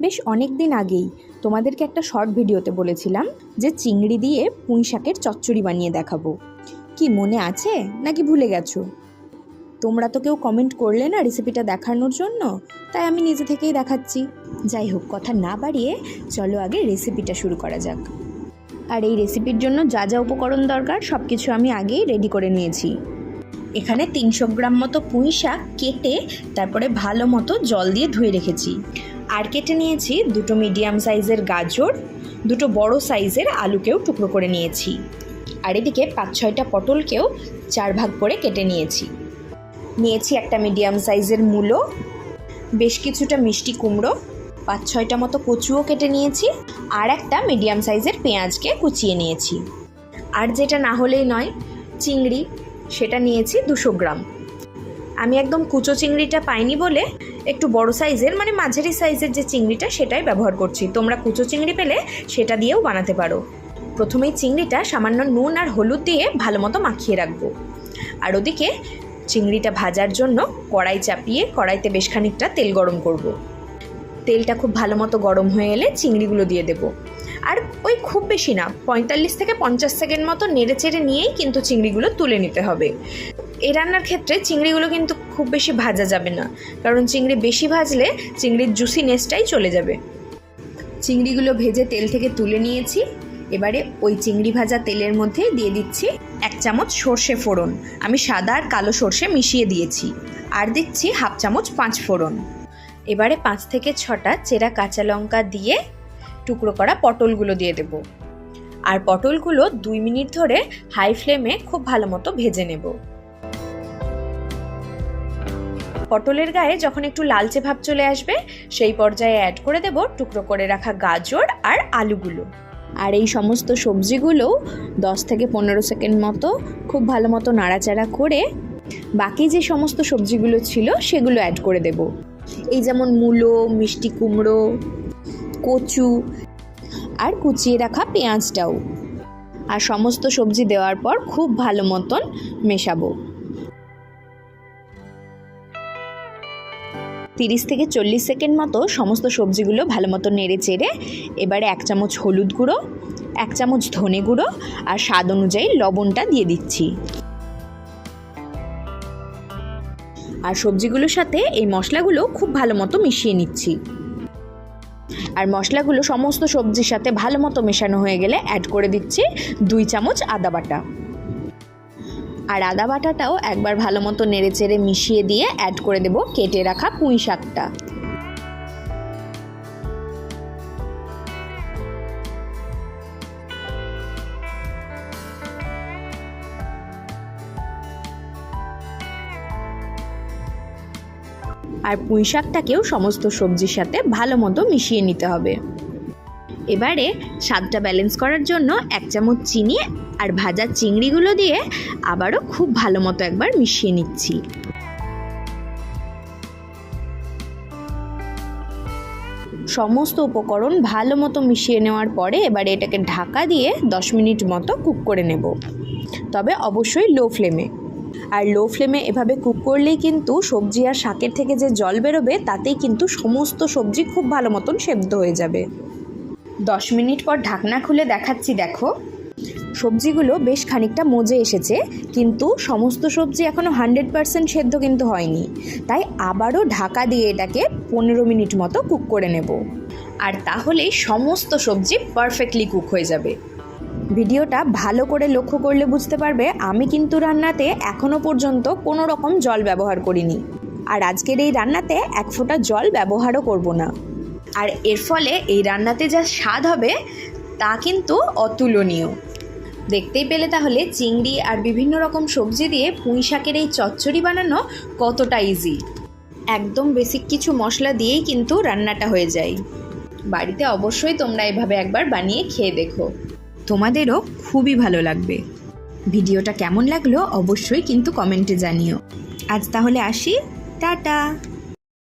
বেশ অনেক দিন আগেই তোমাদেরকে একটা শর্ট ভিডিওতে বলেছিলাম যে চিংড়ি দিয়ে পুঁই শাকের চচ্চড়ি বানিয়ে দেখাবো। কি মনে আছে নাকি ভুলে গেছো? তোমরা তো কেউ কমেন্ট করলে না রেসিপিটা দেখানোর জন্য, তাই আমি নিজে থেকেই দেখাচ্ছি। যাই হোক, কথা না বাড়িয়ে চলো আগে রেসিপিটা শুরু করা যাক। আর এই রেসিপির জন্য যা যা উপকরণ দরকার সব কিছু আমি আগেই রেডি করে নিয়েছি। এখানে তিনশো গ্রাম মতো পুঁই শাক কেটে তারপরে ভালো মতো জল দিয়ে ধুয়ে রেখেছি। আর কেটে নিয়েছি দুটো মিডিয়াম সাইজের গাজর, দুটো বড় সাইজের আলুকেও টুকরো করে নিয়েছি। আর এদিকে পাঁচ ছয়টা পটলকেও চার ভাগ করে কেটে নিয়েছি। নিয়েছি একটা মিডিয়াম সাইজের মূলো, বেশ কিছুটা মিষ্টি কুমড়ো, পাঁচ ছয়টা মতো কচুও কেটে নিয়েছি, আর একটা মিডিয়াম সাইজের পেঁয়াজকে কুচিয়ে নিয়েছি। আর যেটা না হলেই নয়, চিংড়ি, সেটা নিয়েছি দুশো গ্রাম। আমি একদম কুচো চিংড়িটা পাইনি বলে একটু বড় সাইজের মানে মাঝারি সাইজের যে চিংড়িটা সেটাই ব্যবহার করছি। তোমরা কুচো চিংড়ি পেলে সেটা দিয়েও বানাতে পারো। প্রথমেই চিংড়িটা সামান্য নুন আর হলুদ দিয়ে ভালো মতো মাখিয়ে রাখব। আর ওদিকে চিংড়িটা ভাজার জন্য কড়াই চাপিয়ে কড়াইতে বেশ খানিকটা তেল গরম করব। তেলটা খুব ভালো মতো গরম হয়ে এলে চিংড়িগুলো দিয়ে দেবো। আর ওই খুব বেশি না, পঁয়তাল্লিশ থেকে পঞ্চাশ সেকেন্ড মতো নেড়ে চেড়ে নিয়েই কিন্তু চিংড়িগুলো তুলে নিতে হবে। এই রান্নার ক্ষেত্রে চিংড়িগুলো কিন্তু খুব বেশি ভাজা যাবে না, কারণ চিংড়ি বেশি ভাজলে চিংড়ির জুসিনেসটাই চলে যাবে। চিংড়িগুলো ভেজে তেল থেকে তুলে নিয়েছি, এবারে ওই চিংড়ি ভাজা তেলের মধ্যে দিয়ে দিচ্ছি এক চামচ সর্ষে ফোড়ন। আমি সাদা আর কালো সর্ষে মিশিয়ে দিয়েছি, আর দিচ্ছি হাফ চামচ পাঁচ ফোড়ন। এবারে পাঁচ থেকে ছটা চেরা কাঁচা লঙ্কা দিয়ে টুকরো করা পটলগুলো দিয়ে দেব। আর পটলগুলো দুই মিনিট ধরে হাই ফ্লেমে খুব ভালো মতো ভেজে নেব। পটলের গায়ে যখন একটু লালচে ভাব চলে আসবে, সেই পর্যায়ে অ্যাড করে দেব টুকরো করে রাখা গাজর আর আলুগুলো। আর এই সমস্ত সবজিগুলো দশ থেকে পনেরো সেকেন্ড মতো খুব ভালো মতো নাড়াচাড়া করে বাকি যে সমস্ত সবজিগুলো ছিল সেগুলো অ্যাড করে দেব। এই যেমন মূলো, মিষ্টি কুমড়ো কচু আর কুচিয়ে রাখা পেঁয়াজটাও। আর সমস্ত সবজি দেওয়ার পর খুব ভালো মতন মেশাবো। তিরিশ থেকে চল্লিশ সেকেন্ড মতো সমস্ত সবজিগুলো ভালো মতো নেড়ে চেড়ে এবারে এক চামচ হলুদ গুঁড়ো, এক চামচ ধনে গুঁড়ো আর স্বাদ অনুযায়ী লবণটা দিয়ে দিচ্ছি। আর সবজিগুলোর সাথে এই মশলাগুলো খুব ভালো মতো মিশিয়ে নিচ্ছি। আর মশলাগুলো সমস্ত সবজির সাথে ভালো মতো মেশানো হয়ে গেলে অ্যাড করে দিচ্ছি দুই চামচ আদা বাটা। আর আদা বাটাটাও একবার ভালো মতো নেড়ে চেড়ে মিশিয়ে দিয়ে অ্যাড করে দেব কেটে রাখা পুঁই শাকটা। আর পুঁই শাকটাকেও সমস্ত সবজির সাথে ভালো মতো মিশিয়ে নিতে হবে। এবারে স্বাদটা ব্যালেন্স করার জন্য এক চামচ চিনি আর ভাজা চিংড়িগুলো দিয়ে আবারও খুব ভালো মতো একবার মিশিয়ে নিচ্ছি। সমস্ত উপকরণ ভালো মতো মিশিয়ে নেওয়ার পরে এবারে এটাকে ঢাকা দিয়ে দশ মিনিট মতো কুক করে নেব। তবে অবশ্যই লো ফ্লেমে আর লো ফ্লেমে এভাবে কুক করলেই কিন্তু সবজি আর শাকের থেকে যে জল বেরোবে, তাতেই কিন্তু সমস্ত সবজি খুব ভালো মতন সেদ্ধ হয়ে যাবে। দশ মিনিট পর ঢাকনা খুলে দেখাচ্ছি, দেখো। সবজিগুলো বেশ খানিকটা মজে এসেছে, কিন্তু সমস্ত সবজি এখনও হান্ড্রেড পারসেন্ট সেদ্ধ কিন্তু হয়নি। তাই আবারও ঢাকা দিয়ে এটাকে পনেরো মিনিট মতো কুক করে নেব। আর তাহলেই সমস্ত সবজি পারফেক্টলি কুক হয়ে যাবে। ভিডিওটা ভালো করে লক্ষ্য করলে বুঝতে পারবে, আমি কিন্তু রান্নাতে এখনও পর্যন্ত কোনো রকম জল ব্যবহার করিনি। আর আজকের এই রান্নাতে এক ফোঁটা জল ব্যবহারও করব না। আর এর ফলে এই রান্নাতে যা স্বাদ হবে, তা কিন্তু অতুলনীয়। দেখতেই পেলে তাহলে চিংড়ি আর বিভিন্ন রকম সবজি দিয়ে পুঁই শাকের এই চচ্চড়ি বানানো কতটা ইজি একদম বেসিক কিছু মশলা দিয়েই কিন্তু রান্নাটা হয়ে যায়। বাড়িতে অবশ্যই তোমরা এভাবে একবার বানিয়ে খেয়ে দেখো। তোমাদেরও খুবই ভালো লাগবে। ভিডিওটা কেমন লাগল অবশ্যই কিন্তু কমেন্টে জানিও। আজ তাহলে আসি। টাটা!